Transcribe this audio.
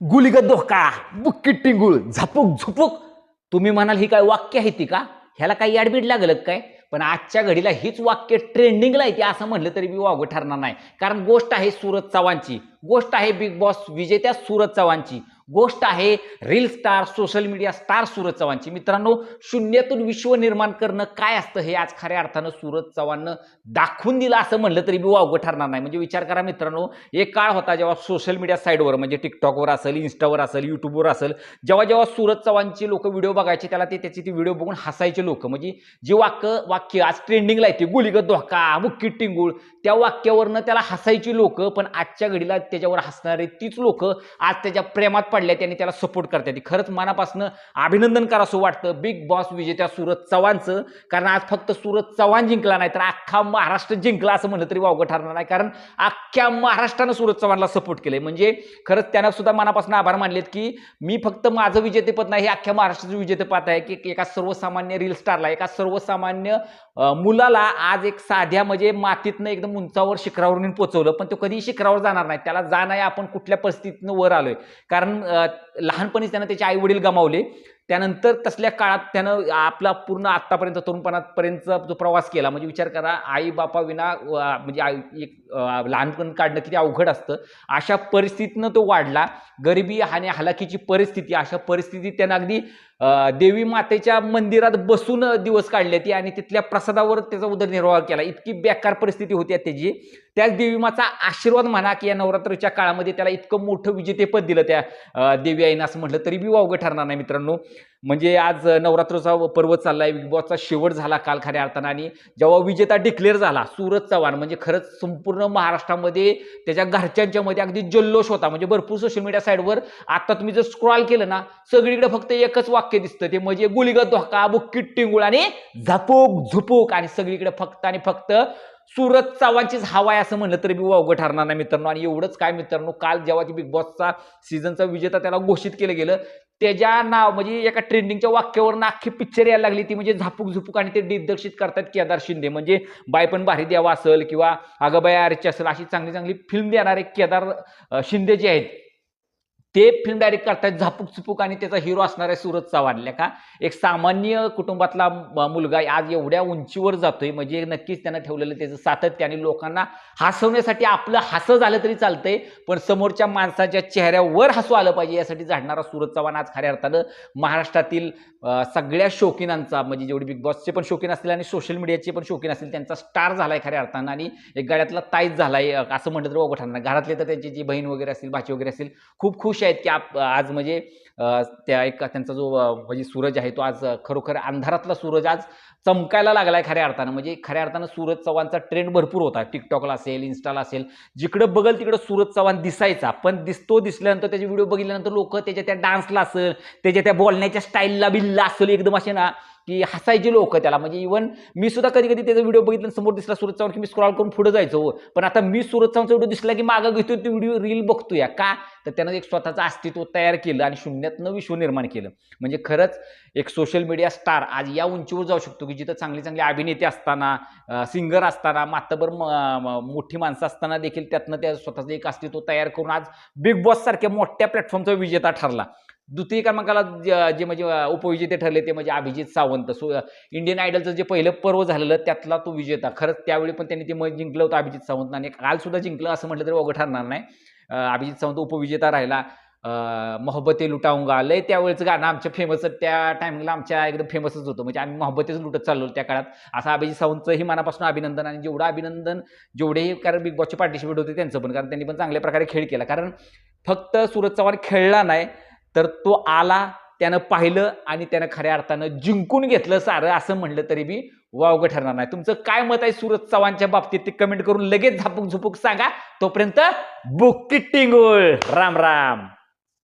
गुलिगत धोका बुक्कीट टिंगूळ झापूक झुपूक. तुम्ही म्हणाल ही काय वाक्य आहे ती का? ह्याला काही ॲडमिट लागलं काय? पण आजच्या घडीला हीच वाक्य ट्रेंडिंगला येते असं म्हणलं तरी मी वावगं ठरणार नाही. कारण गोष्ट आहे सूरज चव्हाणची. गोष्ट आहे बिग बॉस विजेत्या सूरज चव्हाणची. गोष्ट आहे reel star social media star Suraj चव्हाणची. मित्रांनो शून्यातून विश्व निर्माण करणं काय असतं हे आज खऱ्या अर्थानं सूरज चव्हाणनं दाखवून दिलं असं म्हणलं तरी मी वावगं ठरणार नाही. म्हणजे विचार करा मित्रांनो एक काळ होता जेव्हा सोशल मीडिया साईडवर म्हणजे टिकटॉकवर असेल इन्स्टावर असेल यूट्यूबवर असेल जेव्हा जेव्हा सूरज चव्हाणचे लोक व्हिडिओ बघायचे त्याला ते त्याची ती व्हिडिओ बघून हसायचे लोक. म्हणजे जे वाक्य वाक्य आज ट्रेंडिंगला येते गुलिगत धोका मुक्की टिंगूळ त्या वाक्यावरनं त्याला हसायची लोक पण आजच्या घडीला त्याच्यावर हसणारे तीच लोक आज त्याच्या प्रेमात पडल्या आणि त्याला सपोर्ट करतात खरंच मनापासून अभिनंदन करावं वाटतं. बिग बॉस विजेत्या सूरज चव्हाणचं. कारण आज फक्त सूरज चव्हाण जिंकला नाही तर अख्खा महाराष्ट्र जिंकला असं म्हणलं तरी वावगं ठरणार नाही. कारण अख्ख्या महाराष्ट्रानं सूरज चव्हाणला सपोर्ट केले म्हणजे खरंच त्यानं सुद्धा मनापासून आभार मानलेत की मी फक्त माझं विजेतेपद नाही हे अख्ख्या महाराष्ट्राचं विजेतेपद आहे की एका सर्वसामान्य रील स्टारला एका सर्वसामान्य मुलाला आज एक साध्या म्हणजे मातीतनं एकदम उंचावर शिखरावर पोचवलं पण तो कधीही शिखरावर जाणार नाही. त्याला जाणं आहे आपण कुठल्या परिस्थितीनं वर आलोय. कारण लहानपणीच त्यांना त्याचे आई वडील गमावले. त्यानंतर तसल्या काळात त्यानं आपला पूर्ण आत्तापर्यंत तरुणपणापर्यंत जो प्रवास केला म्हणजे विचार करा आई बापाविना म्हणजे आई एक लहानपण काढणं किती अवघड असतं. अशा परिस्थितीनं तो वाढला. गरिबी आणि हलाखीची परिस्थिती अशा परिस्थितीत त्यानं अगदी देवी मातेच्या मंदिरात बसून दिवस काढले ती आणि तिथल्या प्रसादावर त्याचा उदरनिर्वाह केला. इतकी बेकार परिस्थिती होती त्याची. त्याच देवी माचा आशीर्वाद म्हणा की या नवरात्रीच्या काळामध्ये त्याला इतकं मोठं विजेतेपद दिलं त्या देवी आईनं असं म्हटलं तरी बी वावगं ठरणार नाही मित्रांनो. म्हणजे आज नवरात्रचा पर्व चाललाय. बिग बॉसचा शेवट झाला काल खऱ्या अर्थानं आणि जेव्हा विजेता डिक्लेअर झाला सूरज चव्हाण म्हणजे खरंच संपूर्ण महाराष्ट्रामध्ये त्याच्या घरच्यांच्या मध्ये अगदी जल्लोष होता. म्हणजे भरपूर सोशल मीडिया साईडवर आता तुम्ही जर स्क्रॉल केलं ना सगळीकडे फक्त एकच वाक्य दिसतं. ते म्हणजे गुलिगत धोका बुक्कीट टिंगुळ आणि झपूक झुपूक आणि सगळीकडे फक्त आणि फक्त सुरत चव्हाणचीच हवा आहे असं म्हणलं तरी मी वावगं ठरणार नाही मित्रांनो. आणि एवढंच काय मित्रांनो काल जेव्हा ती बिग बॉसचा सीझनचा विजेता त्याला घोषित केलं गेलं त्याच्या नाव म्हणजे एका ट्रेंडिंगच्या वाक्यावर अख्खी पिक्चर यायला लागली. ती म्हणजे झापूक झुपूक आणि ते दिग्दर्शित करतात केदार शिंदे. म्हणजे बाय पण भारी द्यावा असेल किंवा अगं आरची असेल अशी चांगली चांगली फिल्म देणारे केदार शिंदे जे आहेत ते फिल्म डायरेक्ट करतात झापूक चुपूक आणि त्याचा हिरो असणार आहे सूरज चव्हाण का? एक सामान्य कुटुंबातला मुलगा आज एवढ्या उंचीवर जातोय म्हणजे नक्कीच त्यांना ठेवलेलं त्याचं सातत्य आणि लोकांना हसवण्यासाठी आपलं हसं झालं तरी चालतंय पण समोरच्या माणसाच्या चेहऱ्यावर हसू आलं पाहिजे यासाठी झाडणारा सूरज चव्हाण आज खऱ्या अर्थानं महाराष्ट्रातील सगळ्या शौकीनांचा म्हणजे जेवढे बिग बॉसचे पण शौकीन असतील आणि सोशल मीडियाचे पण शौकीन असतील त्यांचा स्टार झालाय खऱ्या अर्थानं आणि एक गाड्यातला ताईच झालाय असं म्हटलं तर ठरणार घरातले तर त्यांची जी बहीण वगैरे असतील भाची वगैरे असतील खूप खुश आहेत की आप आज म्हणजे त्या एक त्यांचा जो म्हणजे सूरज आहे तो आज खरोखर अंधारातला सूरज आज चमकायला लागलाय खऱ्या अर्थानं. म्हणजे खऱ्या अर्थानं सूरज चव्हाणचा ट्रेंड भरपूर होता. टिकटॉकला असेल इन्स्टाला असेल जिकडं बघल तिकडं सूरज चव्हाण दिसायचा. पण दिसतो दिसल्यानंतर त्याचे व्हिडिओ बघितल्यानंतर लोक त्याच्या त्या डान्सला असेल त्याच्या त्या बोलण्याच्या स्टाईलला बिल्ला असेल एकदम असे ना की हसायची लोक त्याला. म्हणजे इव्हन मी सुद्धा कधी कधी त्याचा व्हिडिओ बघितला समोर दिसला सूरज चव्हाण की मी स्क्रॉल करून पुढे जायचो. पण आता मी सूरज चव्हाणचा व्हिडिओ दिसला की मागं घेतो तो व्हिडिओ रील बघतोया. का? तर त्यानं एक स्वतःचं अस्तित्व तयार केलं आणि शून्यातनं विश्व निर्माण केलं. म्हणजे खरंच एक सोशल मीडिया स्टार आज या उंचीवर जाऊ शकतो की जिथं चांगले चांगले अभिनेते असताना सिंगर असताना मातबर म- मोठी माणसं असताना देखील त्यातनं त्या स्वतःचं एक अस्तित्व तयार करून आज बिग बॉस सारख्या मोठ्या प्लॅटफॉर्मचा विजेता ठरला. द्वितीय क्रमांकाला जे जे म्हणजे उपविजेते ठरले ते म्हणजे अभिजित सावंत. सो इंडियन आयडलचं जे पहिलं पर्व झालेलं त्यातला तो विजेता. खरंच त्यावेळी पण त्यांनी ते मग जिंकलं होतं अभिजित सावंत आणि कालसुद्धा जिंकलं असं म्हटलं तरी वगळं ठरणार नाही. अभिजित सावंत उपविजेता राहिला. मोहब्बते लुटाऊंगा लय त्यावेळेचं गाणं आमच्या फेमस त्या टायमिंगला आमच्या एकदम फेमसच होतं. म्हणजे आम्ही मोहब्बतेच लुटत चाललो त्या काळात. असं अभिजित सावंतचंही मनापासून अभिनंदन आणि जेवढं अभिनंदन जेवढेही कारण बिग बॉसचे पार्टिसिपेट होते त्यांचं पण. कारण त्यांनी पण चांगल्या प्रकारे खेळ केला. कारण फक्त सूरज चव्हाण खेळला नाही तर तो आला त्यानं पाहिलं आणि त्यानं खऱ्या अर्थानं जिंकून घेतलं सारं असं म्हणलं तरी बी वावगं ठरणार नाही. तुमचं काय मत आहे सूरज चव्हाणच्या बाबतीत ते कमेंट करून लगेच झापूक झुपूक सांगा. तोपर्यंत बुक टिंगोळ. राम राम.